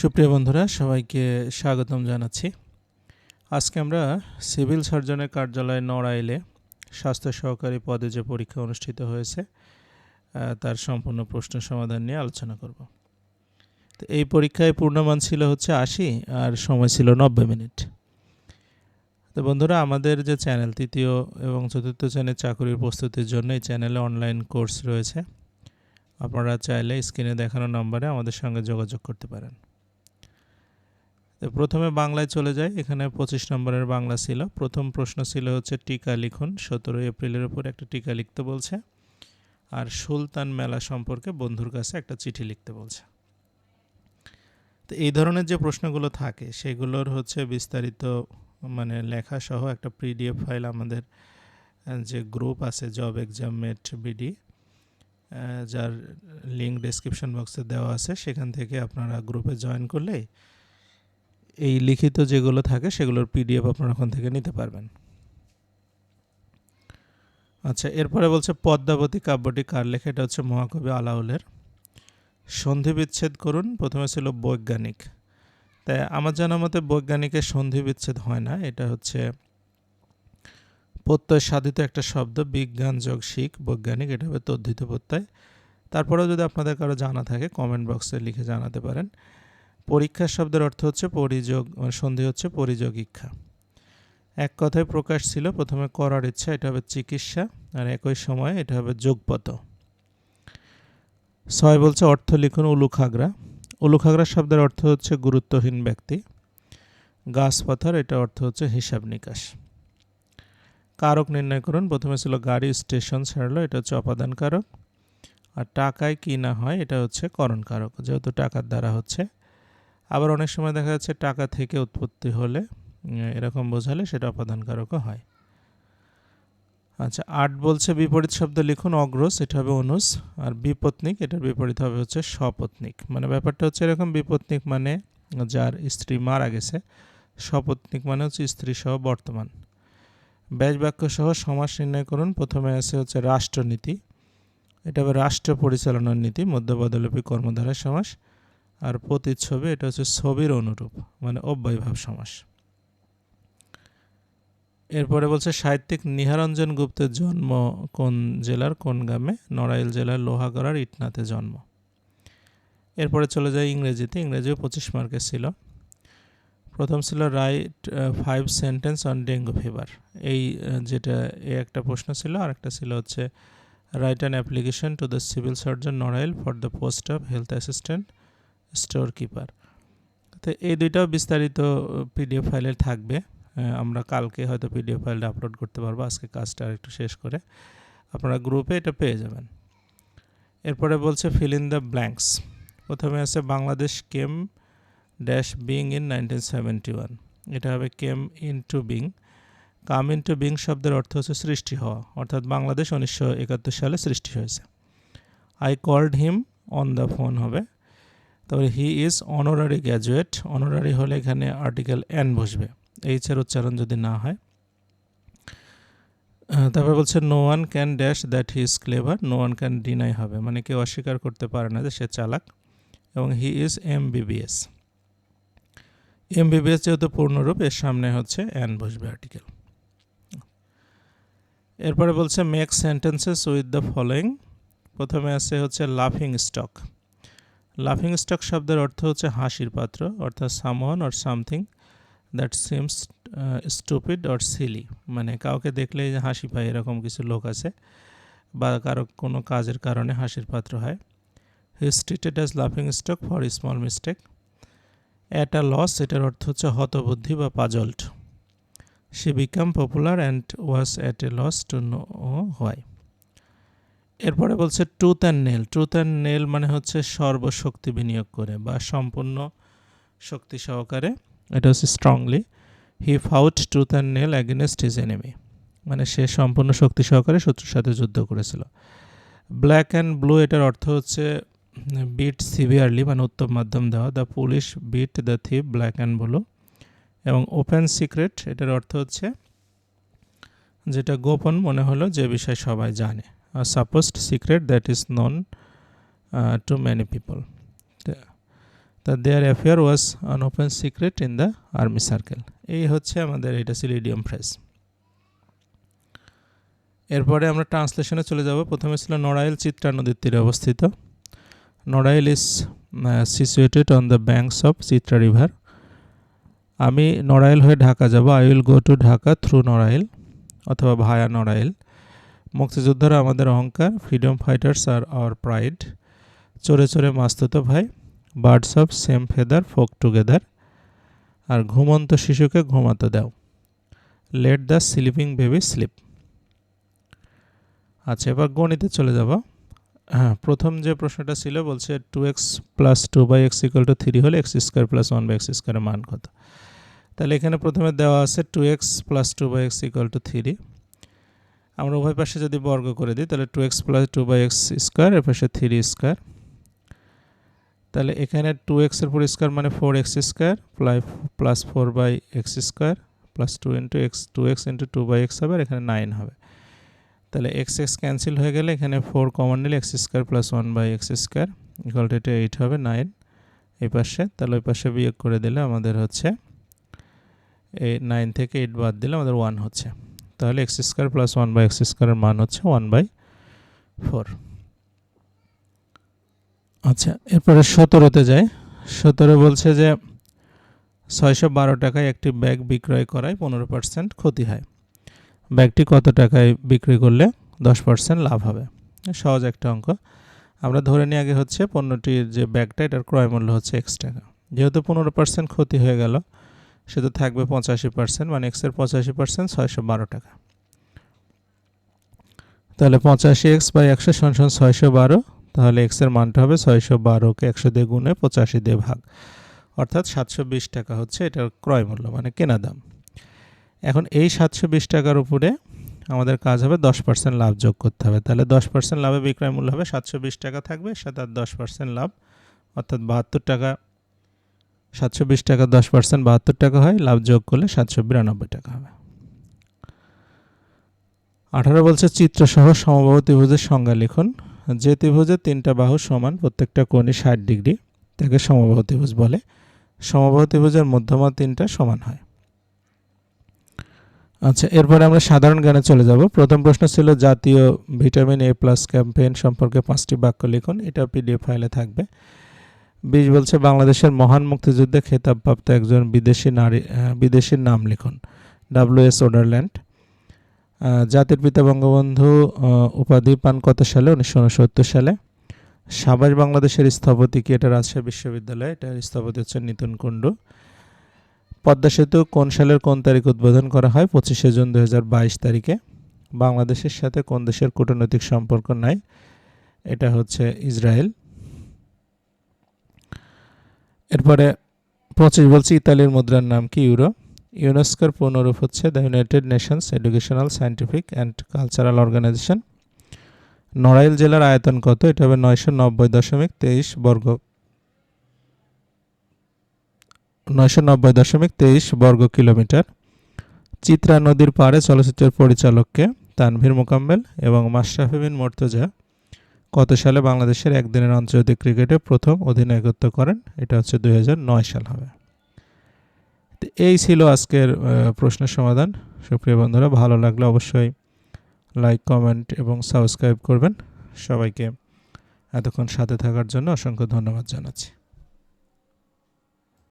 সুপ্রিয় বন্ধুরা, সবাইকে স্বাগতম জানাচ্ছি। আজকে আমরা সিভিল সার্জনের কার্যালয় নড়াইলে স্বাস্থ্য সহকারী পদে যে পরীক্ষা অনুষ্ঠিত হয়েছে তার সম্পূর্ণ প্রশ্ন সমাধান নিয়ে আলোচনা করব। তো এই পরীক্ষায় পূর্ণমান ছিল হচ্ছে আশি, আর সময় ছিল নব্বই মিনিট। তো বন্ধুরা, আমাদের যে চ্যানেল, তৃতীয় এবং চতুর্থ শ্রেণির চাকরির প্রস্তুতির জন্য এই চ্যানেলে অনলাইন কোর্স রয়েছে। আপনারা চাইলে স্ক্রিনে দেখানো নম্বরে আমাদের সঙ্গে যোগাযোগ করতে পারেন। প্রথমে বাংলায় চলে যাই। এখানে পঁচিশ নম্বরের বাংলা ছিল। প্রথম প্রশ্ন ছিল হচ্ছে, টিকা লিখুন। সতেরোই এপ্রিলের উপর একটা টিকা লিখতে বলছে। আর সুলতান মেলা সম্পর্কে বন্ধুর কাছে একটা চিঠি লিখতে বলছে। তো এই ধরনের যে প্রশ্নগুলো থাকে, সেগুলোর হচ্ছে বিস্তারিত মানে লেখা সহ একটা পিডিএফ ফাইল আমাদের যে গ্রুপ আছে, জব এক্সামেট বিডি যার লিঙ্ক ডেসক্রিপশন বক্সে দেওয়া আছে, সেখান থেকে আপনারা গ্রুপে জয়েন করলেই এই লিখিত যেগুলো থাকে সেগুলোর পিডিএফ আপনারা ওখান থেকে নিতে পারবেন। আচ্ছা এরপরে বলছে পদ্মাবতী কাব্যটি কার লেখা? এটা হচ্ছে মহাকবি আলাউলের। সন্ধি বিচ্ছেদ করুন, প্রথমে ছিল বৈজ্ঞানিক। তাই আমার জানা মতে বৈজ্ঞানিকের সন্ধি বিচ্ছেদ হয় না। এটা হচ্ছে প্রত্যয় সাধিত একটা শব্দ, বিজ্ঞান, যোগ, শিখ, বৈজ্ঞানিক, এটা হবে তদ্ধিত প্রত্যয়। তারপরেও যদি আপনাদের কারও জানা থাকে কমেন্ট বক্সে লিখে জানাতে পারেন। পরীক্ষা শব্দের অর্থ হচ্ছে পরিযোগ মানে সন্ধি হচ্ছে পরিযোগ ইচ্ছা এক কথায় প্রকাশ ছিল, প্রথমে করার ইচ্ছা, এটা হবে চিকিৎসা, আর একই সময়ে এটা হবে যোগপত ছয় বলছে অর্থ লিখুন উলুখাগড়া। উলুখাগড়া শব্দের অর্থ হচ্ছে গুরুত্বহীন ব্যক্তি। গাছ পাথর, এটা অর্থ হচ্ছে হিসাব নিকাশ। কারক নির্ণয় করুন, প্রথমে ছিল গাড়ি, স্টেশন ছাড়লো, এটা হচ্ছে অপাদান কারক। আর টাকায় কি না হয়, এটা হচ্ছে করণ কারক, যেহেতু টাকার দ্বারা হচ্ছে আবার অনেক সময় দেখা যাচ্ছে টাকা থেকে উৎপত্তি হলে এরকম বোঝালে সেটা অপাদান কারকও হয়। আচ্ছা আট বলছে বিপরীত শব্দ লিখুন, অগ্রস, এটা হবে অনুস, আর বিপত্নিক, এটার বিপরীত হবে হচ্ছে সপত্নিক মানে ব্যাপারটা হচ্ছে এরকম বিপত্নিক মানে যার স্ত্রী মারা গেছে সপত্নিক মানে হচ্ছে স্ত্রী সহ বর্তমান। ব্যাস বাক্য সহ সমাস নির্ণয় করুন, প্রথমে আছে হচ্ছে রাষ্ট্রনীতি, এটা হবে রাষ্ট্র পরিচালনার নীতি, মধ্যপদলোপী কর্মধারায় সমাস। আর প্রতিচ্ছবি এটা হচ্ছে ছবির অনুরূপ মানে অব্যয়ভাব সমাস। এরপরে বলছে, সাহিত্যিক নিহারঞ্জন গুপ্তের জন্ম কোন জেলার, কোন গ্রামে? নড়াইল জেলার লোহাগড়ার ইটনাতে জন্ম। এরপরে চলে যায় ইংরেজিতে, ইংরেজিও পঁচিশ মার্কের ছিল। প্রথম ছিল write five sentences on dengue fever. এই যেটা এ একটা প্রশ্ন ছিল, আর একটা ছিল হচ্ছে, write an application to the civil surgeon Narail for the post of health assistant store keeper তো এই দুইটাও বিস্তারিত পিডিএফ ফাইলে থাকবে। আমরা কালকে হয়তো পিডিএফ ফাইলটা আপলোড করতে পারব। আজকে কাজটা একটু শেষ করে আপনারা গ্রুপে এটা পেয়ে যাবেন। এরপরে বলছে ফিল ইন দ্য ব্ল্যাঙ্কস প্রথমে আছে Bangladesh came dash being in nineteen seventy one এটা হবে came into being come into being শব্দের অর্থ হচ্ছে সৃষ্টি হওয়া। অর্থাৎ বাংলাদেশ উনিশশো একাত্তর সালে সৃষ্টি হয়েছে। I called him on the phone হবে। তারপরে he is honorary graduate honorary হলে এখানে আর্টিকেল এন বসবে। এইচ এর উচ্চারণ যদি না হয়। তারপর বলছে no one can dash that he is clever no one can deny হবে। মানে কেউ অস্বীকার করতে পারে না যে সে চালাক, এবং he is MBBS MBBS যেহেতু পূর্ণরূপ, এর সামনে হচ্ছে এন বসবে আর্টিকেল এরপরে বলছে make sentences with the following প্রথমে আছে হচ্ছে লাফিং স্টক লাফিং স্টক শব্দের অর্থ হচ্ছে হাসির পাত্র, অর্থাৎ someone or something that seems stupid or silly মানে কাউকে দেখলেই যে হাসি পায়, এরকম কিছু লোক আছে বা কারও কোনো কাজের কারণে হাসির পাত্র হয়। হি ট্রিটেড অ্যাজ লাফিং stock for small mistake at a loss এটার অর্থ হচ্ছে হতবুদ্ধি বা puzzled. Say become popular and was at a loss to know why এরপরে বলছে truth and nail truth and nail মানে হচ্ছে সর্বশক্তি বিনিয়োগ করে বা সম্পূর্ণ শক্তি সহকারে। এটা হচ্ছে strongly he fought truth and nail against his enemy মানে সে সম্পূর্ণ শক্তি সহকারে শত্রুর সাথে যুদ্ধ করেছিল। ব্ল্যাক অ্যান্ড ব্লু এটার অর্থ হচ্ছে বিট সিভিয়ারলি মানে উত্তম মাধ্যম দেওয়া। The police beat the thief black and blue এবং ওপেন সিক্রেট এটার অর্থ হচ্ছে যেটা গোপন মনে হলো, যে বিষয় সবাই জানে। আর supposed secret that is known to many people the their affair was an open secret in the army circle এই হচ্ছে আমাদের এটা ছিল ইডিয়ম ফ্রেজ এরপরে আমরা ট্রান্সলেশনে চলে যাব। প্রথমে ছিল নড়াইল চিত্রা নদীর তীরে অবস্থিত। Narail is situated on the banks of Chitra river আমি নড়াইল হয়ে ঢাকা যাব। I will go to Dhaka through Narail, অথবা ভায়া নড়াইল। মুক্তিযোদ্ধারা আমাদের অহংকার freedom fighters are our pride চোরে চোরে মাস্তুতো ভাই birds of same feather flock together আর ঘুমন্ত শিশুকে ঘুমাতে দাও। Let the sleeping baby sleep আচ্ছা এবার গণিতে চলে যাব। হ্যাঁ প্রথম যে প্রশ্নটা ছিল বলছে two x plus two by x equal to three হলে x square plus one by x স্কোয়ারের মান কত? তাহলে এখানে প্রথমে দেওয়া আছে two x plus two by x equal to three আমরা উভয় পাশে যদি বর্গ করে দিই, তাহলে two x plus two by x square এর পাশে থ্রি স্কোয়ার তাহলে এখানে টু এক্সের পর স্কোয়ার মানে four x square ply plus four by x square plus two into x two x into two by x হবে, আর এখানে নাইন হবে। তাহলে এক্স এক্স ক্যান্সেল হয়ে গেলে এখানে ফোর কমন নিলে x square plus one by x square equal to এটা এইট হবে নাইন এই পাশে, তাহলে ওই পাশে বিয়োগ করে দিলে আমাদের হচ্ছে, এই নাইন থেকে এইট বাদ দিলে আমাদের ওয়ান হচ্ছে। তাহলে x square plus one by x স্কোয়ারের মান হচ্ছে ওয়ান বাই ফোর আচ্ছা এরপরে সতেরোতে যাই। সতেরো বলছে যে ছয়শো বারো টাকায় একটি ব্যাগ বিক্রয় করায় পনেরো পার্সেন্ট ক্ষতি হয়। ব্যাগটি কত টাকায় বিক্রি করলে দশ পার্সেন্ট লাভ হবে? সহজ একটা অঙ্ক। আমরা ধরে নিয়ে আগে হচ্ছে পণ্যটির যে ব্যাগটা, এটার ক্রয় মূল্য হচ্ছে এক্স টাকা। যেহেতু পনেরো পার্সেন্ট ক্ষতি হয়ে গেল সে তো থাকবে পঁচাশি পার্সেন্ট মানে এক্সের পঁচাশি পার্সেন্ট ছয়শো বারো টাকা। তাহলে পঁচাশি এক্স বাই একশো সমান ছয়শো বারো, তাহলে এক্সের মানটা হবে ছয়শো বারোকে একশো দিয়ে গুণে পঁচাশি দিয়ে ভাগ। অর্থাৎ সাতশো বিশ টাকা হচ্ছে এটার ক্রয় মূল্য মানে কেনা দাম। এখন এই সাতশো বিশ টাকার উপরে আমাদের কাজ হবে দশ পার্সেন্ট লাভ যোগ করতে হবে। তাহলে দশ পার্সেন্ট লাভে বিক্রয় মূল্য হবে সাতশো বিশ টাকা থাকবে সাথে আর দশ পার্সেন্ট লাভ, অর্থাৎ বাহাত্তর টাকা সাতশো বিশ টাকা, দশ পার্সেন্ট বাহাত্তর টাকা হয়, লাভ যোগ করলে সাতশো বিরানব্বই টাকা হবে। আঠারো বলছে চিত্রসহ সমবাহু ত্রিভুজের সংজ্ঞা লিখুন। যে ত্রিভুজের তিনটা বাহু সমান, প্রত্যেকটা কোণই ষাট ডিগ্রি, তাকে সমবাহু ত্রিভুজ বলে। সমবাহু ত্রিভুজের মধ্যমা তিনটা সমান হয়। আচ্ছা এরপরে আমরা সাধারণ জ্ঞানে চলে যাব। প্রথম প্রশ্ন ছিল, জাতীয় ভিটামিন এ প্লাস ক্যাম্পেইন সম্পর্কে পাঁচটি বাক্য লিখুন। এটা পিডিএফ ফাইলে থাকবে। বিশ বলছে, বাংলাদেশের মহান মুক্তিযুদ্ধে খেতাবপ্রাপ্ত একজন বিদেশি নারী বিদেশির নাম লিখুন। W S Ouderland. জাতির পিতা বঙ্গবন্ধু উপাধি পান কত সালে? উনিশশো উনসত্তর সালে। সাবাস বাংলাদেশের স্থপতি কি? এটা রাজশাহী বিশ্ববিদ্যালয়। এটার স্থপতি হচ্ছে নিতুন কুণ্ডু। পদ্মা সেতু কোন সালের কোন তারিখ উদ্বোধন করা হয়? পঁচিশে জুন দু বাইশ তারিখে। বাংলাদেশের সাথে কোন দেশের কূটনৈতিক সম্পর্ক নাই? এটা হচ্ছে ইসরায়েল। এরপরে পঁচিশ বলছি, ইতালির মুদ্রার নাম কি, ইউরো? ইউনেস্কোর পূর্ণরূপ হচ্ছে the United Nations educational scientific and cultural organization. Narail জেলার আয়তন কত? এটা হবে নয়শো নব্বই দশমিক তেইশ বর্গ নয়শো নব্বই দশমিক তেইশ বর্গ কিলোমিটার। চিত্রা নদীর পাড়ে চলচ্চিত্রের পরিচালককে তানভীর মোকাম্মেল এবং মাশরাফি বিন মর্তজা কত সালে বাংলাদেশের একদিনের আন্তর্জাতিক ক্রিকেটে প্রথম অধিনায়কত্ব করেন? এটা হচ্ছে দু হাজার নয় সাল হবে। এই ছিল আজকের প্রশ্নের সমাধান। সুপ্রিয় বন্ধুরা, ভালো লাগলে অবশ্যই লাইক কমেন্ট এবং সাবস্ক্রাইব করবেন। সবাইকে এতক্ষণ সাথে থাকার জন্য অসংখ্য ধন্যবাদ জানাচ্ছি।